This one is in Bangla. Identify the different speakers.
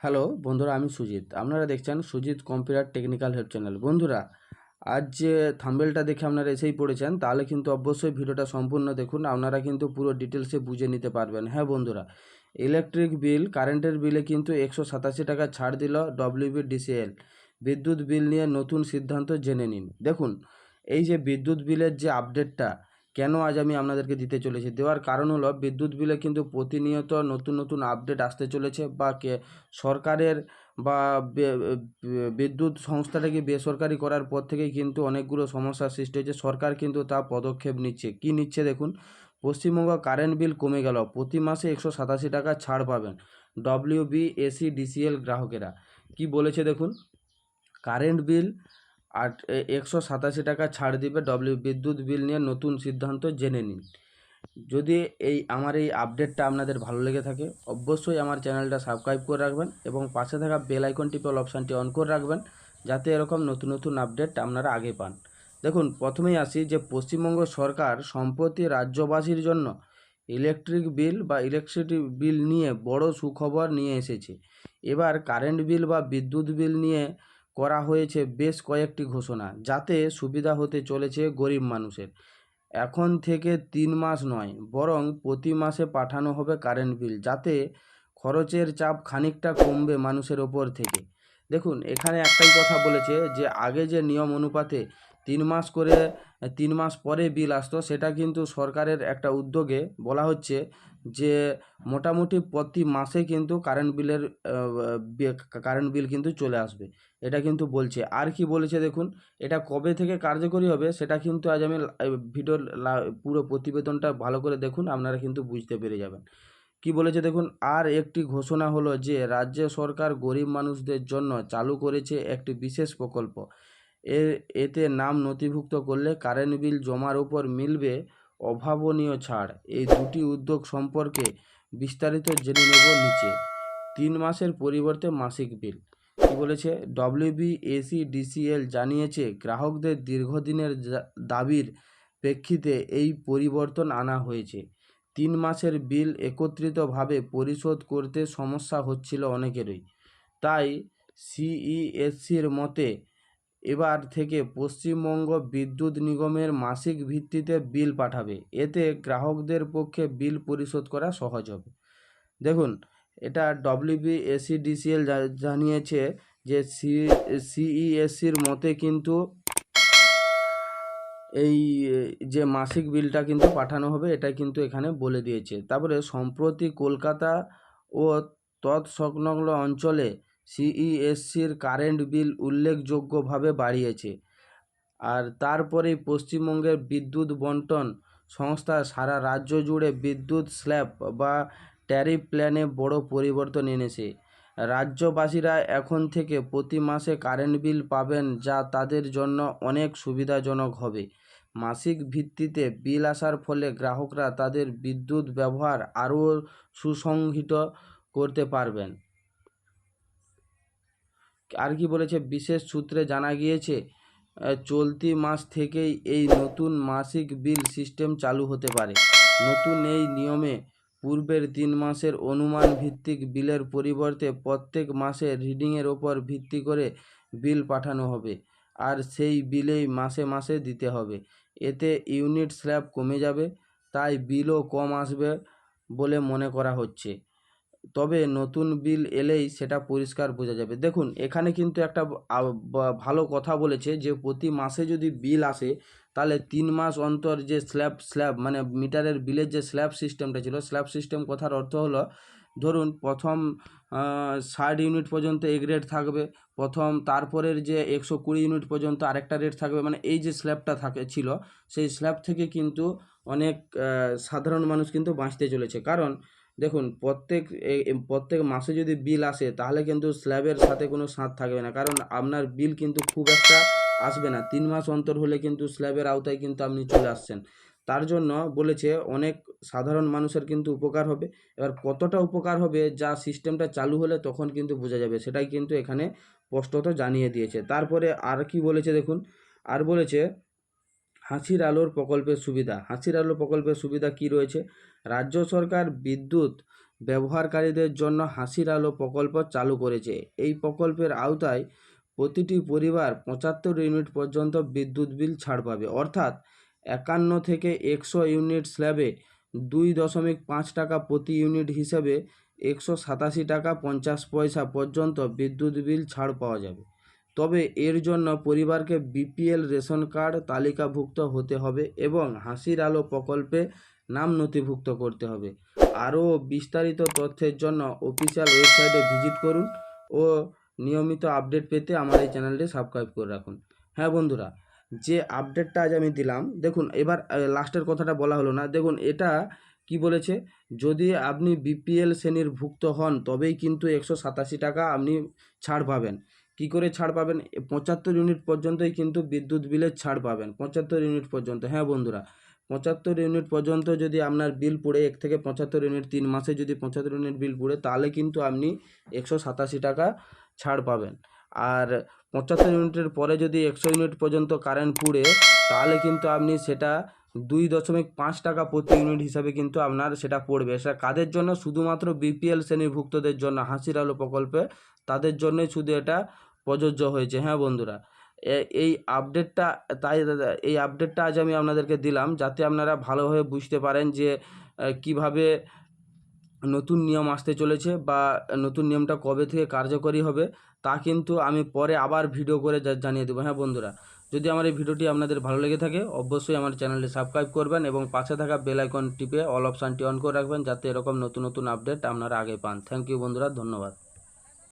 Speaker 1: হ্যালো, বন্ধুরা, আমি সুজিত। আপনারা দেখছেন Sujit computer technical help channel. বন্ধুরা, আজ যে থাম্বেলটা দেখে আপনারা এসেই পড়েছেন, তাহলে কিন্তু অবশ্যই ভিডিওটা সম্পূর্ণ দেখুন। আপনারা কিন্তু পুরো ডিটেলসে বুঝে নিতে পারবেন। হ্যাঁ বন্ধুরা, ইলেকট্রিক বিল, কারেন্টের বিলে কিন্তু একশো সাতাশি টাকা ছাড় দিল ডব্লিউবি ডিসিএল বিদ্যুৎ বিল নিয়ে নতুন সিদ্ধান্ত জেনে নিন। দেখুন, এই যে বিদ্যুৎ বিলের যে আপডেটটা কেন আজ আমি আপনাদেরকে দিতে চলেছি? দেওয়ার কারণ হলো, বিদ্যুৎ বিলে কিন্তু প্রতিনিয়ত নতুন নতুন আপডেট আসতে চলেছে বা কে, সরকারের বা বিদ্যুৎ সংস্থাটাকে বেসরকারি করার পর থেকেই কিন্তু অনেকগুলো সমস্যার সৃষ্টি হয়েছে। সরকার কিন্তু তা পদক্ষেপ নিচ্ছে। কি নিচ্ছে দেখুন, পশ্চিমবঙ্গ কারেন্ট বিল কমে গেল। প্রতি মাসে একশো সাতাশি টাকা ছাড় পাবেন ডব্লিউবি এসি ডিসিএল গ্রাহকেরা। কি বলেছে দেখুন, কারেন্ট বিল আট একশো সাতাশি টাকা ছাড় দিবে ডব্লিউ বিদ্যুৎ বিল নিয়ে নতুন সিদ্ধান্ত জেনে নিন। যদি এই, আমার এই আপডেটটা আপনাদের ভালো লেগে থাকে, অবশ্যই আমার চ্যানেলটা সাবস্ক্রাইব করে রাখবেন এবং পাশে থাকা বেল আইকন টিপল অপশানটি অন করে রাখবেন যাতে এরকম নতুন নতুন আপডেট আপনারা আগে পান। দেখুন, প্রথমেই আসি যে পশ্চিমবঙ্গ সরকার সম্প্রতি রাজ্যবাসীর জন্য ইলেকট্রিক বিল বা ইলেকট্রিসিটি বিল নিয়ে বড় সুখবর নিয়ে এসেছে। এবার কারেন্ট বিল বা বিদ্যুৎ বিল নিয়ে করা হয়েছে বেশ কয়েকটি ঘোষণা যাতে সুবিধা হতে চলেছে গরিব মানুষের। এখন থেকে তিন মাস নয়, বরং প্রতি মাসে পাঠানো হবে কারেন্ট বিল যাতে খরচের চাপ খানিকটা কমবে মানুষের ওপর থেকে। দেখুন, এখানে একটাই কথা বলেছে যে আগে যে নিয়ম অনুপাতে তিন মাস করে, তিন মাস পরে বিল আসতো। সেটা কিন্তু সরকারের একটা উদ্যোগে বলা হচ্ছে যে, মোটামুটি প্রতি মাসে কিন্তু কারেন্ট বিলের কারেন্ট বিল কিন্তু চলে আসবে। এটা কিন্তু বলছে। আর কি বলেছে দেখুন, এটা কবে থেকে কার্যকরী হবে সেটা কিন্তু আজ আমি ভিডিওর পুরো প্রতিবেদনটা ভালো করে দেখুন, আপনারা কিন্তু বুঝতে পেরে যাবেন। কি বলেছে দেখুন, আর একটি ঘোষণা হলো যে, রাজ্য সরকার গরিব মানুষদের জন্য চালু করেছে একটি বিশেষ প্রকল্প। এ, এতে নাম নথিভুক্ত করলে কারেন্ট বিল জমার উপর মিলবে অভাবনীয় ছাড়। এই দুটি উদ্যোগ সম্পর্কে বিস্তারিত জেনে নেব নিচে। তিন মাসের পরিবর্তে মাসিক বিল। কি বলেছে? ডব্লিউবি এসি ডিসিএল জানিয়েছে, গ্রাহকদের দীর্ঘদিনের দাবির প্রেক্ষিতে এই পরিবর্তন আনা হয়েছে। তিন মাসের বিল একত্রিতভাবে পরিশোধ করতে সমস্যা হচ্ছিল অনেকেরই। তাই সিইএসসির মতে এবার থেকে পশ্চিমবঙ্গ বিদ্যুৎ নিগমের মাসিক ভিত্তিতে বিল পাঠাবে। এতে গ্রাহকদের পক্ষে বিল পরিশোধ করা সহজ হবে। দেখুন, এটা ডব্লিউবি এসিডিসিএল জানিয়েছে যে সি সিইএসসির মতে কিন্তু এই, যে মাসিক বিলটা কিন্তু পাঠানো হবে, এটা কিন্তু এখানে বলে দিয়েছে। তারপরে, সম্প্রতি কলকাতা ও তৎসংলগ্ন অঞ্চলে সিইএসসির কারেন্ট বিল উল্লেখযোগ্যভাবে বাড়িয়েছে। আর তারপরেই পশ্চিমবঙ্গের বিদ্যুৎ বন্টন সংস্থা সারা রাজ্য জুড়ে বিদ্যুৎ স্ল্যাব বা ট্যারিফ প্ল্যানে বড় পরিবর্তন এনেছে। রাজ্যবাসীরা এখন থেকে প্রতি মাসে কারেন্ট বিল পাবেন যা তাদের জন্য অনেক সুবিধাজনক হবে। মাসিক ভিত্তিতে বিল আসার ফলে গ্রাহকরা তাদের বিদ্যুৎ ব্যবহার আরও সুসংহিত করতে পারবেন। আর কি বলেছে? বিশেষ সূত্রে জানা গিয়েছে চলতি মাস থেকেই এই নতুন মাসিক বিল সিস্টেম চালু হতে পারে। নতুন এই নিয়মে পূর্বের তিন মাসের অনুমান ভিত্তিক বিলের পরিবর্তে প্রত্যেক মাসে রিডিংয়ের ওপর ভিত্তি করে বিল পাঠানো হবে, আর সেই বিলেই মাসে মাসে দিতে হবে। এতে ইউনিট স্ল্যাব কমে যাবে, তাই বিলও কম আসবে বলে মনে করা হচ্ছে। তবে নতুন বিল এলেই সেটা পরিষ্কার বোঝা যাবে। দেখুন, এখানে কিন্তু একটা ভালো কথা বলেছে যে, প্রতি মাসে যদি বিল আসে, তাহলে তিন মাস অন্তর যে স্ল্যাব স্ল্যাব মানে মিটারের বিলের যে স্ল্যাব সিস্টেমটা ছিল, স্ল্যাব সিস্টেম কথার অর্থ হলো, ধরুন প্রথম ষাট ইউনিট পর্যন্ত এক রেট থাকবে, প্রথম তারপরের যে একশো কুড়ি ইউনিট পর্যন্ত আরেকটা রেট থাকবে মানে এই যে স্ল্যাবটা থাকে, ছিল, সেই স্ল্যাব থেকে কিন্তু অনেক সাধারণ মানুষ কিন্তু বাঁচতে চলেছে। কারণ দেখুন, প্রত্যেক প্রত্যেক মাসে যদি বিল আসে, তাহলে কিন্তু স্ল্যাবের সাথে কোনো সাথ থাকবে না। কারণ আপনার বিল কিন্তু খুব একটা আসবে না। তিন মাস অন্তর হলে কিন্তু স্ল্যাবের আওতায় কিন্তু আপনি চলে আসছেন। তার জন্য বলেছে, অনেক সাধারণ মানুষের কিন্তু উপকার হবে। এবার কতটা উপকার হবে, যা সিস্টেমটা চালু হলে তখন কিন্তু বোঝা যাবে। সেটাই কিন্তু এখানে স্পষ্টত জানিয়ে দিয়েছে। তারপরে আর কি বলেছে দেখুন, আর বলেছে হাসির আলোর প্রকল্পের সুবিধা। হাসির আলো প্রকল্পের সুবিধা কি রয়েছে? রাজ্য সরকার বিদ্যুৎ ব্যবহারকারীদের জন্য হাসির আলো প্রকল্প চালু করেছে। এই প্রকল্পের আওতায় প্রতিটি পরিবার পঁচাত্তর ইউনিট পর্যন্ত বিদ্যুৎ বিল ছাড় পাবে। অর্থাৎ একান্ন থেকে একশো ইউনিট স্ল্যাবে দুই দশমিক পাঁচ টাকা প্রতি ইউনিট হিসেবে একশো সাতাশি টাকা পঞ্চাশ পয়সা পর্যন্ত বিদ্যুৎ বিল ছাড় পাওয়া যাবে। তবে এর জন্য পরিবারকে বিপিএল রেশন কার্ড তালিকাভুক্ত হতে হবে এবং হাসির আলো প্রকল্পে নাম নথিভুক্ত করতে হবে। আরও বিস্তারিত তথ্যের জন্য অফিসিয়াল ওয়েবসাইটে ভিজিট করুন ও নিয়মিত আপডেট পেতে আমার এই চ্যানেলটি সাবস্ক্রাইব করে রাখুন। হ্যাঁ বন্ধুরা, যে আপডেটটা আজ আমি দিলাম, দেখুন, এবার লাস্টের কথাটা বলা হলো না। দেখুন, এটা কি বলেছে? যদি আপনি বিপিএল শ্রেণির ভুক্ত হন, তবেই কিন্তু একশো সাতাশি টাকা আপনি ছাড় পাবেন। কি করে ছাড় পাবেন? পঁচাত্তর ইউনিট পর্যন্তই কিন্তু বিদ্যুৎ বিলের ছাড় পাবেন, পঁচাত্তর ইউনিট পর্যন্ত। হ্যাঁ বন্ধুরা, পঁচাত্তর ইউনিট পর্যন্ত যদি আপনার বিল পড়ে, এক থেকে পঁচাত্তর ইউনিট তিন মাসে যদি পঁচাত্তর ইউনিট বিল পড়ে, তাহলে কিন্তু আপনি একশো সাতাশি টাকা ছাড় পাবেন। আর পঁচাত্তর ইউনিটের পরে যদি একশো ইউনিট পর্যন্ত কারেন্ট পুড়ে, তাহলে কিন্তু আপনি সেটা দুই দশমিক পাঁচ টাকা প্রতি ইউনিট হিসাবে কিন্তু আপনার সেটা পড়বে। সেটা কাদের জন্য? শুধুমাত্র বিপিএল শ্রেণীভুক্তদের জন্য, হাসির আলো প্রকল্পে। তাদের জন্যই শুধু এটা প্রযোজ্য হয়েছে। হ্যাঁ বন্ধুরা এই আপডেটটা তাই এই আপডেটটা আজ আমি আপনাদেরকে দিলাম যাতে আপনারা ভালোভাবে বুঝতে পারেন যে কীভাবে নতুন নিয়ম আসতে চলেছে বা নতুন নিয়মটা কবে থেকে কার্যকরী হবে তা কিন্তু আমি পরে আবার ভিডিও করে জানিয়ে দেবো। হ্যাঁ বন্ধুরা, যদি আমার এই ভিডিওটি আপনাদের ভালো লেগে থাকে, অবশ্যই আমার চ্যানেলটি সাবস্ক্রাইব করবেন এবং পাশে থাকা বেল আইকন টিপে অল অপশানটি অন করে রাখবেন যাতে এরকম নতুন নতুন আপডেট আপনারা আগে পান। থ্যাংক ইউ বন্ধুরা, ধন্যবাদ।